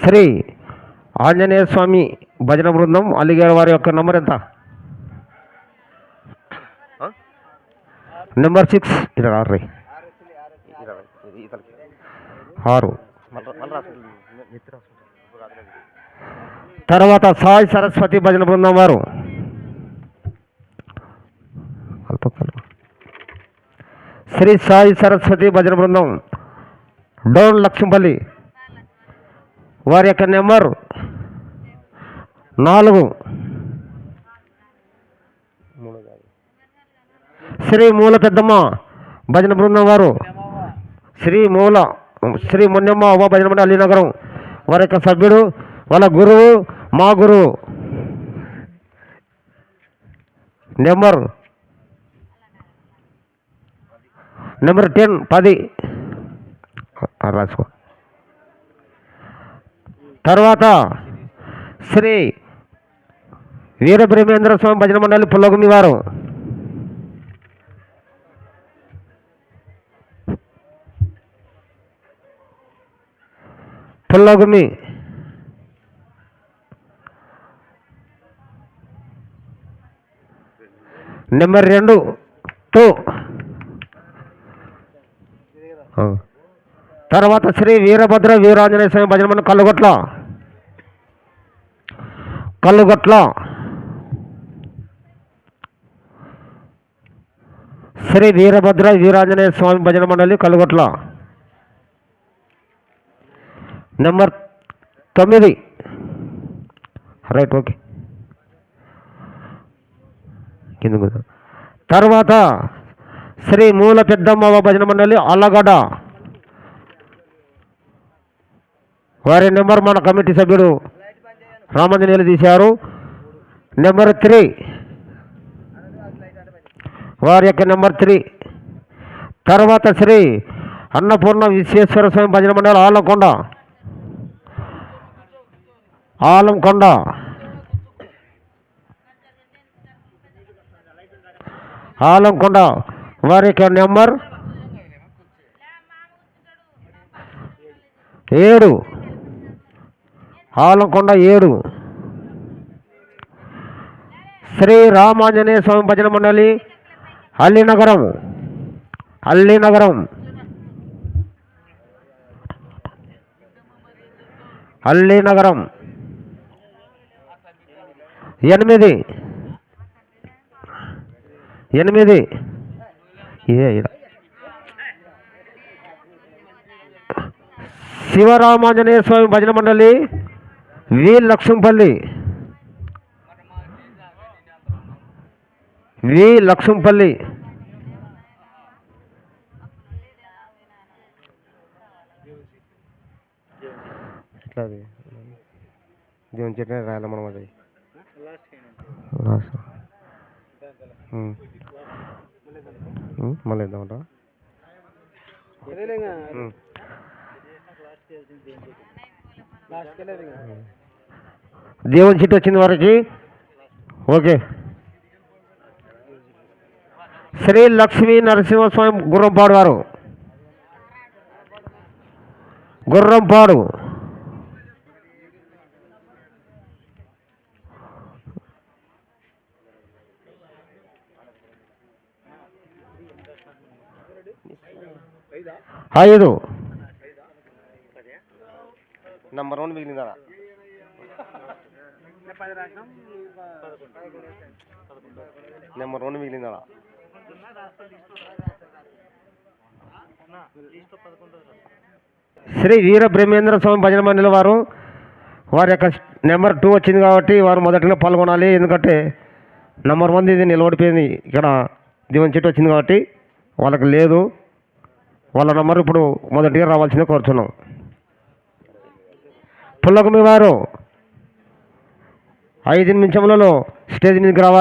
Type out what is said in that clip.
శ్రీ ఆంజనేయ స్వామి భజన బృందం అలిగారి వారి యొక్క నంబర్ ఎంత? నెంబర్ సిక్స్ ఆరు. ఇరవై ఆరు రాలేదు. తర్వాత సాయి సరస్వతి భజన బృందం వారు. శ్రీ సాయి సరస్వతి భజన బృందం డౌన్ లక్ష్మపల్లి. వారి యొక్క నెంబర్ నాలుగు. శ్రీ మూల పెద్దమ్మ భజన బృందం వారు. శ్రీ మూల శ్రీ మున్నమ్మ ఉమా భజన మండలి అలీనగరం వారి యొక్క సభ్యుడు వాళ్ళ గురువు మా గురువు. నెంబర్ నెంబర్ టెన్ పది. రాసుకో. తర్వాత శ్రీ వీరబ్రహ్మేంద్ర స్వామి భజన మండలి పుల్లగుమి వారు. పుల్లగుమి నెంబర్ రెండు టూ తర్వాత శ్రీ వీరభద్ర వీరాంజనేయ స్వామి భజన మన కల్లుగొట్ల. కల్లుగొట్ల. శ్రీ వీరభద్ర వీరాంజనేయ స్వామి భజన మండలి కల్లుగొట్ల. నెంబర్ తొమ్మిది. Right okay. కింద తర్వాత శ్రీ మూల పెద్దమ్మ భజన మండలి అల్లగడ్డ. వారి నెంబర్ మన కమిటీ సభ్యుడు రామంజనేయులు తీశారు. Number three. వారి యొక్క నెంబర్ త్రీ. తర్వాత శ్రీ అన్నపూర్ణ విశ్వేశ్వర స్వామి భజన మండలి ఆలంకొండ. ఆలంకొండ. ఆలంకొండ. వారి యొక్క నెంబర్ ఏడు. ఆలంకొండ ఏడు. శ్రీ రామాంజనేయ స్వామి భజన మండలి అల్లినగరం అల్లినగరం అల్లినగరం ఎనిమిది. ఎనిమిది. ఇదే ఈడ శివరామాంజనేయ స్వామి భజన మండలి వి. లక్ష్మంపల్లి. వి. లక్ష్మంపల్లి. ఎట్లా అది దేవుని చెట్టు మనం అది? లాస్ట్. మళ్ళీ ఇద్దామంట. దేవుని సీట్ వచ్చింది వారికి. ఓకే. శ్రీ లక్ష్మీ నరసింహస్వామి గుర్రంపాడు వారు గుర్రంపాడు. ఐదు నంబర్ వన్ మిగిలిందా నెంబర్ వన్ మిగిలిందా శ్రీ వీర బ్రహ్మేంద్ర స్వామి భజన మండలి వారు వారి యొక్క నెంబర్ టూ వచ్చింది కాబట్టి వారు మొదటిగా పాల్గొనాలి. ఎందుకంటే నెంబర్ వన్ ఇది నిలబడిపోయింది. ఇక్కడ దీవెన చెట్టు వచ్చింది కాబట్టి వాళ్ళకి లేదు. వాళ్ళ నెంబర్ ఇప్పుడు మొదటిగా రావాల్సిందే కోరుతున్నాం పుల్లకమి వారు ఐదు నిమిషములలో స్టేజ్ మీదకి రావాలి.